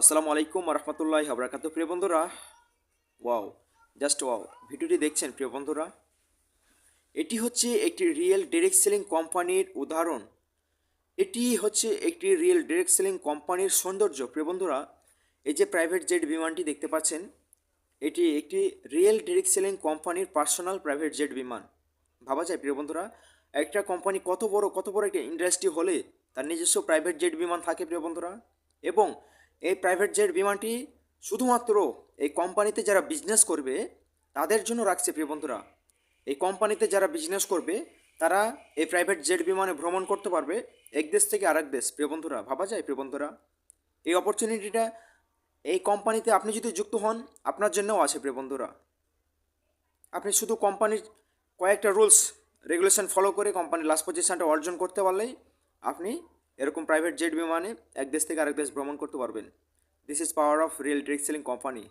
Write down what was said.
আসসালামু আলাইকুম রহমতুল্লাহ আবরাকাত প্রিয় বন্ধুরা, ওয়াও, জাস্ট ওয়াও, ভিডিওটি দেখছেন প্রিয় বন্ধুরা? এটি হচ্ছে একটি রিয়েল ডিরেক্ট সেলিং কোম্পানির উদাহরণ। এটি হচ্ছে একটি রিয়েল ডিরেক্ট সেলিং কোম্পানির সৌন্দর্য। প্রিয় বন্ধুরা, এই যে প্রাইভেট জেট বিমানটি দেখতে পাচ্ছেন, এটি একটি রিয়েল ডিরেক্ট সেলিং কোম্পানির পার্সোনাল প্রাইভেট জেট বিমান। ভাবা যায় প্রিয় বন্ধুরা, একটা কোম্পানি কত বড় কত বড় একটা ইন্ডাস্ট্রি হলে তার নিজস্ব প্রাইভেট জেট বিমান থাকে প্রিয় বন্ধুরা? এবং এই প্রাইভেট জেট বিমানটি শুধুমাত্র এই কোম্পানিতে যারা বিজনেস করবে, তাদের জন্য রাখছে প্রিয় বন্ধুরা। এই কোম্পানিতে যারা বিজনেস করবে, তারা এই প্রাইভেট জেট বিমানে ভ্রমণ করতে পারবে এক দেশ থেকে আরেক দেশ, প্রিয় বন্ধুরা। ভাবা যায়, প্রিয় বন্ধুরা? এই অপরচুনিটিটা এই কোম্পানিতে আপনি যদি যুক্ত হন, আপনার জন্যও আছে, প্রিয় বন্ধুরা। আপনি শুধু কোম্পানির কয়েকটা রুলস রেগুলেশন ফলো করে কোম্পানির লাস্ট পজিশনটা অর্জন করতে পারলেই আপনি এরকম প্রাইভেট জেট বিমানে এক দেশ থেকে আরেক দেশ ভ্রমণ করতে পারবেন। This is power of real direct selling company